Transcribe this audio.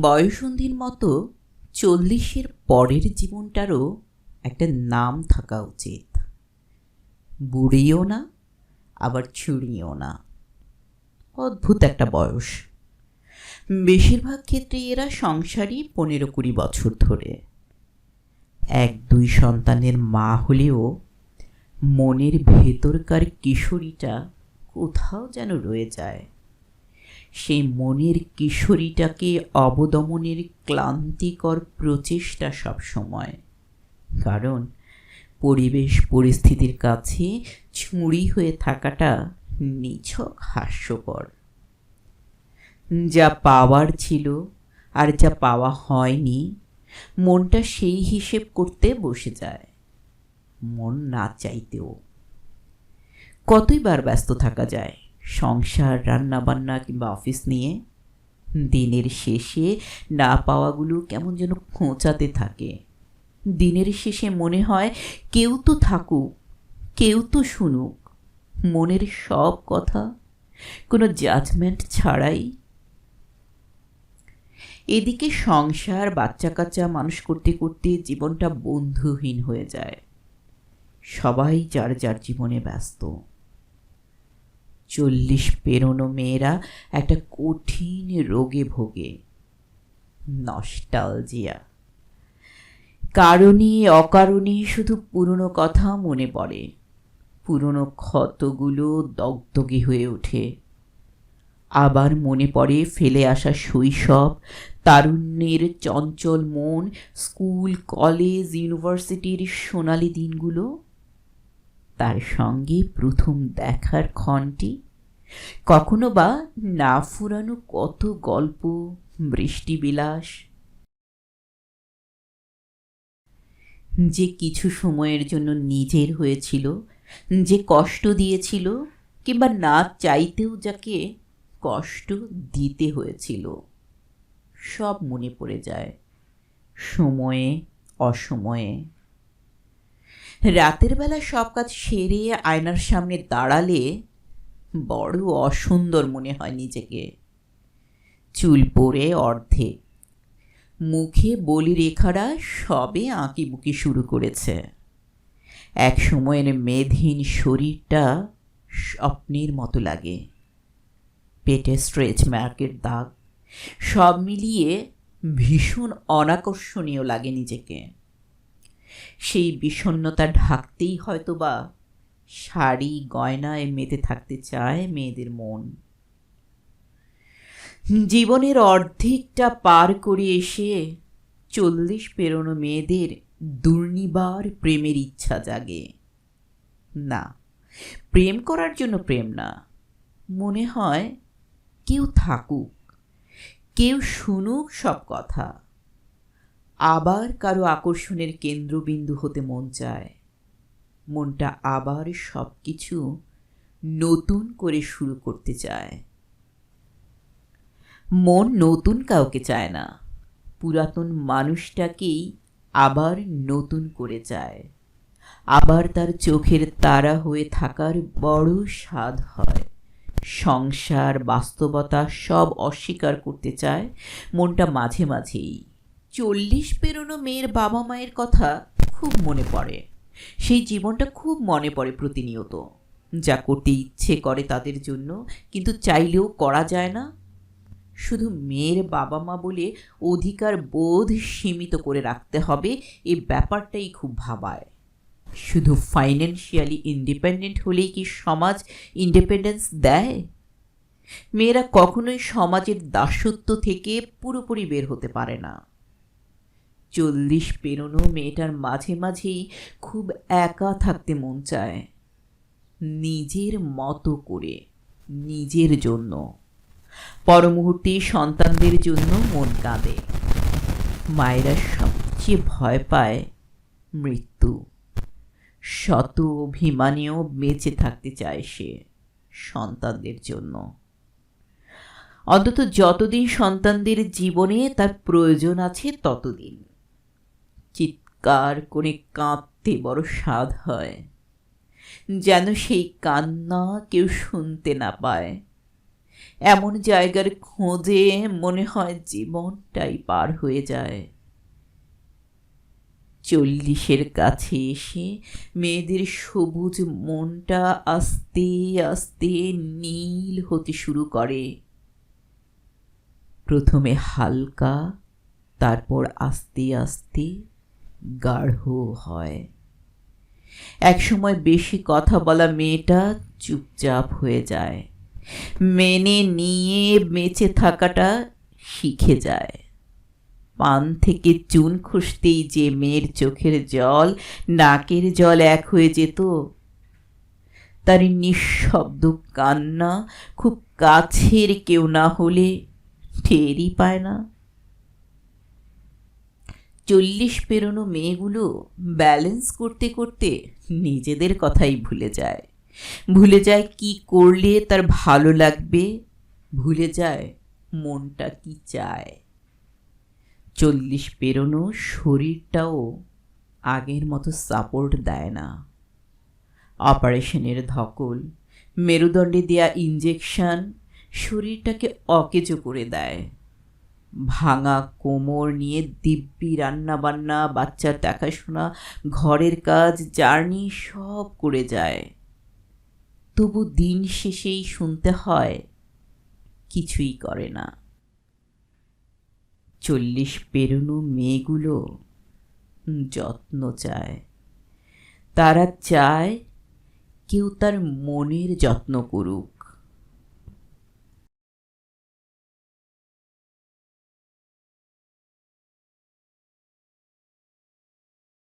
বয়সন্ধির মতো চল্লিশের পরের জীবনটারও একটা নাম থাকা উচিত। বুড়িও না, আবার ছুড়িও না। অদ্ভুত একটা বয়স। বেশিরভাগ ক্ষেত্রে এরা সংসারই পনেরো কুড়ি বছর ধরে। এক, দুই সন্তানের মা হলেও মনের ভেতরকার কিশোরীটা কোথাও যেন রয়ে যায়। সেই মনের কিশোরীটাকে অবদমনের ক্লান্তিকর প্রচেষ্টা সব সময়। কারণ পরিবেশ পরিস্থিতির কাছে ছুঁড়ি হয়ে থাকাটা নিছক হাস্যকর। যা পাওয়ার ছিল আর যা পাওয়া হয়নি, মনটা সেই হিসেব করতে বসে যায়। মন না চাইতেও। কতইবার ব্যস্ত থাকা যায়। সংসার, রান্নাবান্না কিংবা অফিস নিয়ে দিনের শেষে না পাওয়াগুলো কেমন যেন খোঁচাতে থাকে। দিনের শেষে মনে হয় কেউ তো থাকুক, কেউ তো শুনুক, মনের সব কথা, কোনো জাজমেন্ট ছাড়াই। এদিকে সংসার বাচ্চা কাচ্চা মানুষ করতে করতে জীবনটা বন্ধুহীন হয়ে যায়। সবাই যার যার জীবনে ব্যস্ত। চল্লিশ পেরোনো মেয়েরা একটা কঠিন রোগে ভোগে। নস্টালজিয়া। কারণে অকারণে শুধু পুরনো কথা মনে পড়ে। পুরনো ক্ষতগুলো দগদগে হয়ে ওঠে। আবার মনে পড়ে ফেলে আসা শৈশব, তারুণ্যের চঞ্চল মন, স্কুল, কলেজ, ইউনিভার্সিটির সোনালি দিনগুলো। তার সঙ্গে প্রথম দেখার ক্ষণটি কখনো বা না ফুরানো কত গল্প, বৃষ্টিবিলাস? যে কিছু সময়ের জন্য নিজের হয়েছিল, যে কষ্ট দিয়েছিল, কিংবা না চাইতেও যাকে কষ্ট দিতে হয়েছিল, সব মনে পড়ে যায়, সময়ে, অসময়ে। রাতের বেলা সব কাজ সেরে আয়নার সামনে দাঁড়ালে বড় অসুন্দর মনে হয় নিজেকে। চুল পরে অর্ধে। মুখে বলি রেখারা সবে আঁকি বুকি শুরু করেছে। এক সময়ের মেধহীন শরীরটা স্বপ্নের মতো লাগে। পেটে স্ট্রেচ মার্কের দাগ, সব মিলিয়ে ভীষণ অনাকর্ষণীয় লাগে নিজেকে। সেই বিষণ্নতা ঢাকতেই হয়তো বা শাড়ি গয়নায় মেতে থাকতে চায়, মেয়েদের মন। জীবনের অর্ধেকটা পার করে এসে চল্লিশ পেরোনো মেয়েদের দুর্নিবার প্রেমের ইচ্ছা জাগে। না, প্রেম করার জন্য প্রেম না। মনে হয় কেউ থাকুক, কেউ শুনুক সব কথা। আবার কারও আকর্ষণের কেন্দ্রবিন্দু হতে মন চায়। মনটা আবার সব কিছু নতুন করে শুরু করতে চায়। মন নতুন কাউকে চায় না। পুরাতন মানুষটাকেই আবার নতুন করে চায়। আবার তার চোখের তারা হয়ে থাকার বড় স্বাদ হয়। সংসার, বাস্তবতা সব অস্বীকার করতে চায় মনটা মাঝে মাঝেই। চল্লিশ পেরোনো মেয়ের বাবা মায়ের কথা খুব মনে পড়ে। সেই জীবনটা খুব মনে পড়ে প্রতিনিয়ত। যা করতে ইচ্ছে করে তাদের জন্য, কিন্তু চাইলেও করা যায় না। শুধু মেয়ের বাবা মা বলে অধিকার বোধ সীমিত করে রাখতে হবে এই ব্যাপারটাই খুব ভাবায়। শুধু ফাইন্যান্সিয়ালি ইন্ডিপেন্ডেন্ট হলেই কি সমাজ ইন্ডিপেন্ডেন্স দেয়? মেয়েরা কখনোই সমাজের দাসত্ব থেকে পুরোপুরি বের হতে পারে না। চল্লিশ পেরোনো মেয়েটার মাঝে মাঝেই খুব একা থাকতে মন চায়। নিজের মতো করে, নিজের জন্য। পরমুহূর্তে সন্তানদের জন্য মন কাঁদে। মায়েরা সবচেয়ে ভয় পায় মৃত্যু। শত অভিমানেও বেঁচে থাকতে চায় সে সন্তানদের জন্য। অন্তত যতদিন সন্তানদের জীবনে তার প্রয়োজন আছে, ততদিন। চিৎকার করে কাঁদতে বড় স্বাদ হয়। যেন সেই কান্না কেউ শুনতে না পায়। এমন জায়গার খোঁজে মনে হয় জীবনটাই পার হয়ে যায়। চল্লিশের কাছে এসে মেয়েদের সবুজ মনটা আস্তে আস্তে নীল হতে শুরু করে। প্রথমে হালকা, তারপর আস্তে আস্তে গাঢ় হয়। একসময় বেশি কথা বলা মেয়েটা চুপচাপ হয়ে যায়। মেনে নিয়ে বেঁচে থাকাটা শিখে যায়। পান থেকে চুন খুঁজতেই যে মেয়ের চোখের জল, নাকের জল এক হয়ে যেত, তার নিঃশব্দ কান্না খুব কাছের কেউ না হলে টেরই পায় না। চল্লিশ পেরোনো মেয়েগুলো ব্যালেন্স করতে করতে নিজেদের কথাই ভুলে যায়। ভুলে যায় কি করলে তার ভালো লাগবে, ভুলে যায় মনটা কি চায়। চল্লিশ পেরোনো শরীরটাও আগের মতো সাপোর্ট দেয় না। অপারেশনের ধকল, মেরুদণ্ডে দেয়া ইঞ্জেকশন শরীরটাকে অকেজো করে দেয়। ভাঙা কোমর নিয়ে দিব্যি রান্নাবান্না, বাচ্চার দেখাশোনা, ঘরের কাজ, জার্নি সব করে যায়। তবু দিন শেষেই শুনতে হয়, কিছুই করে না। চল্লিশ পেরোনো মেয়েগুলো যত্ন চায়। তারা চায় কেউ তার মনের যত্ন করুক।